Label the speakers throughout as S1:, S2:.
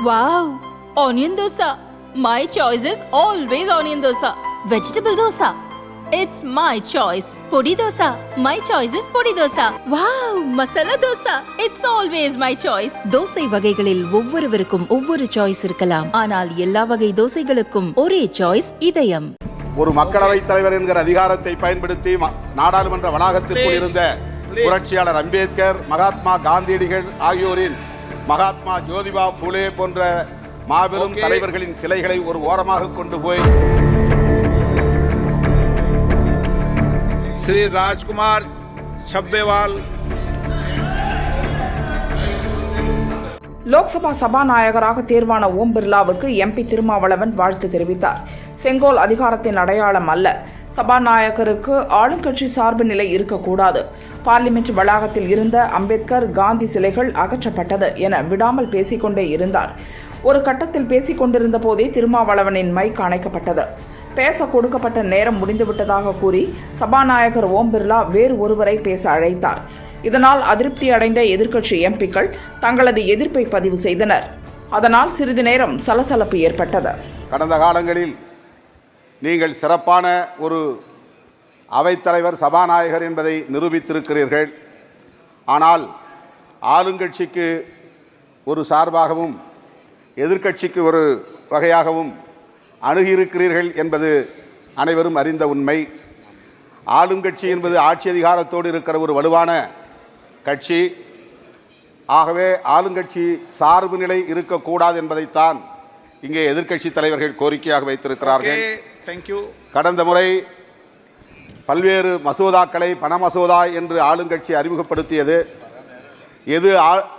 S1: Wow! Onion dosa. My choice is always onion dosa. Vegetable dosa. It's my choice. Podi dosa. My choice is podi dosa. Wow! Masala dosa. It's always my choice.
S2: Dosa வகைகளில் ஒவ்வொருவருக்கும் ஒவ்வொரு choice இருக்கலாம் ஆனால் எல்லா வகை தோசைகளுக்கும் ஒரே choice இதயம்
S3: ஒரு மக்களவைத் தலைவர் என்கிற அதிகாரத்தை பயன்படுத்தி ம- நாடாளுமன்ற வளாகத்திற்குள் இருந்த புரட்சியாளர் அம்பேத்கர் மகாத்மா காந்தியடிகள் ஆகியோரின் மகாத்மா ஜோதிபா புலே போன்ற மாபெரும் தலைவர்களின் சிலைகளை ஒரு ஓரமாக கொண்டு போய்
S4: ஸ்ரீ ராஜ்குமார் சப்பேவால்
S5: லோக்சபா சபாநாயகராக தேர்வான ஓம் பிர்லாவுக்கு எம்பி திருமாவளவன் வாழ்த்து தெரிவித்தார். செங்கோல் அதிகாரத்தின் அடையாளம் அல்ல. சபாநாயகருக்கு ஆளுங்கட்சி சார்பு நிலை இருக்கக்கூடாது. பார்லிமெண்ட் வளாகத்தில் இருந்த அம்பேத்கர் காந்தி சிலைகள் அகற்றப்பட்டது என விடாமல் பேசிக்கொண்டே இருந்தார். ஒரு கட்டத்தில் பேசிக் கொண்டிருந்த போதே திருமாவளவனின் மைக் அணைக்கப்பட்டது. பேச கொடுக்கப்பட்ட நேரம் முடிந்துவிட்டதாக கூறி சபாநாயகர் ஓம் பிர்லா வேறு ஒருவரை பேச அழைத்தார். இதனால் அதிருப்தி அடைந்த எதிர்க்கட்சி எம்பிக்கள் தங்களது எதிர்ப்பை பதிவு செய்தனர். அதனால் சிறிது நேரம் சலசலப்பு ஏற்பட்டது.
S3: கடந்த காலங்களில் நீங்கள் சிறப்பான ஒரு அவைத்தலைவர் சபாநாயகர் என்பதை நிரூபித்திருக்கிறீர்கள். ஆனால் ஆளுங்கட்சிக்கு ஒரு சார்பாகவும் எதிர்க்கட்சிக்கு ஒரு வகையாகவும் அணுகியிருக்கிறீர்கள் என்பது அனைவரும் அறிந்த உண்மை. ஆளுங்கட்சி என்பது ஆட்சி அதிகாரத்தோடு இருக்கிற ஒரு வலுவான கட்சி. ஆகவே ஆளுங்கட்சி சார்பு நிலை இருக்கக்கூடாது என்பதைத்தான் இங்கே எதிர்க்கட்சி தலைவர்கள் கோரிக்கையாக வைத்திருக்கிறார்கள்.
S4: தேங்க்யூ
S3: கடந்த முறை பல்வேறு மசோதாக்களை பண மசோதா என்று ஆளுங்கட்சி அறிமுகப்படுத்தியது. எது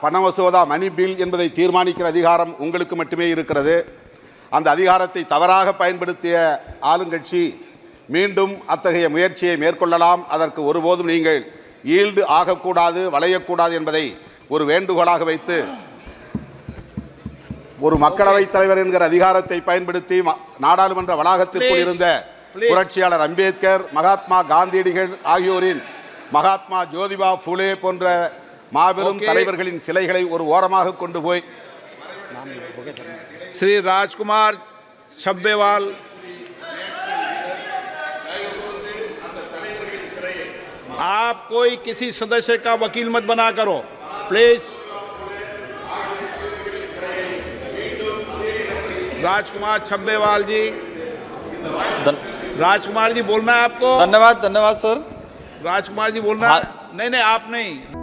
S3: பண மசோதா மணி பில் என்பதை தீர்மானிக்கிற அதிகாரம் உங்களுக்கு மட்டுமே இருக்கிறது. அந்த அதிகாரத்தை தவறாக பயன்படுத்திய ஆளுங்கட்சி மீண்டும் அத்தகைய முயற்சியை மேற்கொள்ளலாம். அதற்கு ஒருபோதும் நீங்கள் ஈல்டு ஆகக்கூடாது வளையக்கூடாது என்பதை ஒரு வேண்டுகோளாக வைத்து ஒரு மக்களவைத் தலைவர் என்கிற அதிகாரத்தை பயன்படுத்தி ம- நாடாளுமன்ற வளாகத்திற்குள்
S4: Please,
S3: இருந்த
S4: please.
S3: புரட்சியாளர் அம்பேத்கர் மகாத்மா காந்தியடிகள் ஆகியோரின் மகாத்மா ஜோதிபா ஃபுலே போன்ற மாபெரும்
S4: Okay.
S3: தலைவர்களின் சிலைகளை ஒரு ஓரமாக கொண்டு போய்
S4: श्री राजकुमार छब्बेवाल आप कोई किसी सदस्य का वकील मत बना करो प्लीज राजकुमार छब्बेवाल जी। राजकुमार जी बोलना है आपको?
S6: धन्यवाद धन्यवाद सर।
S4: राजकुमार जी बोलना है। नहीं नहीं आप नहीं।